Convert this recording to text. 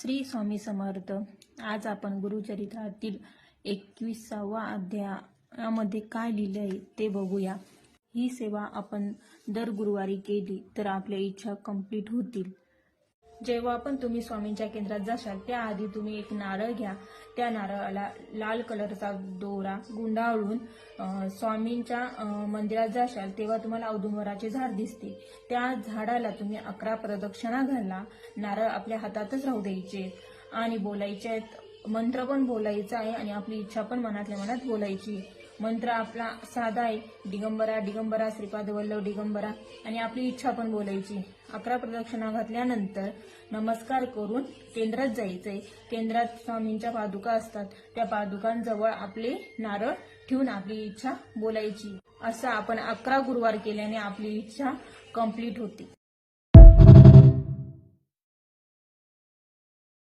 श्री स्वामी समर्थ. आज आपण गुरुचरित्रातील एकविसावा अध्यायामध्ये काय लिहिले आहे ते बघूया. ही सेवा आपण दर गुरुवारी केली तर आपल्या इच्छा कंप्लीट होतील. जेव्हा पण तुम्ही स्वामींच्या केंद्रात जाशाल त्याआधी तुम्ही एक नारळ घ्या. त्या नारळाला लाल कलरचा दोरा गुंडाळून स्वामींच्या मंदिरात जाशाल तेव्हा तुम्हाला औदुंबराचे झाड दिसते त्या झाडाला तुम्ही अकरा प्रदक्षिणा घाला. नारळ आपल्या हातातच राहू द्यायचे आणि बोलायचे आहेत. मंत्र पण बोलायचा आहे आणि आपली इच्छा पण मनातल्या मनात बोलायची मंत्र आपला साधा आहे. दिगंबरा दिगंबरा श्रीपाद वल्लभ दिगंबरा. आणि आपली इच्छा पण बोलायची. अकरा प्रदक्षिणा घातल्यानंतर नमस्कार करून केंद्रात जायचंय. केंद्रात स्वामींच्या पादुका असतात. त्या पादुकांजवळ आपले नारळ ठेवून आपली इच्छा बोलायची. असं आपण अकरा गुरुवार केल्याने आपली इच्छा कंप्लीट होते.